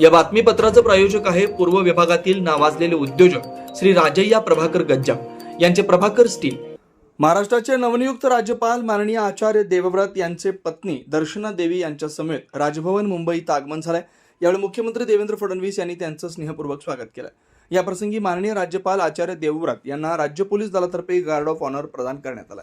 या बातमीपत्राचं प्रायोजक आहे पूर्व विभागातील नावाजलेले उद्योजक श्री राजय्या प्रभाकर गज्जाम यांचे प्रभाकर स्टील. महाराष्ट्राचे नवनियुक्त राज्यपाल माननीय आचार्य देवव्रत यांचे पत्नी दर्शना देवी यांच्या समेत राजभवन मुंबईत आगमन झालंय. यावेळी मुख्यमंत्री देवेंद्र फडणवीस यांनी त्यांचं स्नेहपूर्वक स्वागत केलं. या प्रसंगी माननीय राज्यपाल आचार्य देवव्रत यांना राज्य पोलीस दलातर्फे गार्ड ऑफ ऑनर प्रदान करण्यात आला.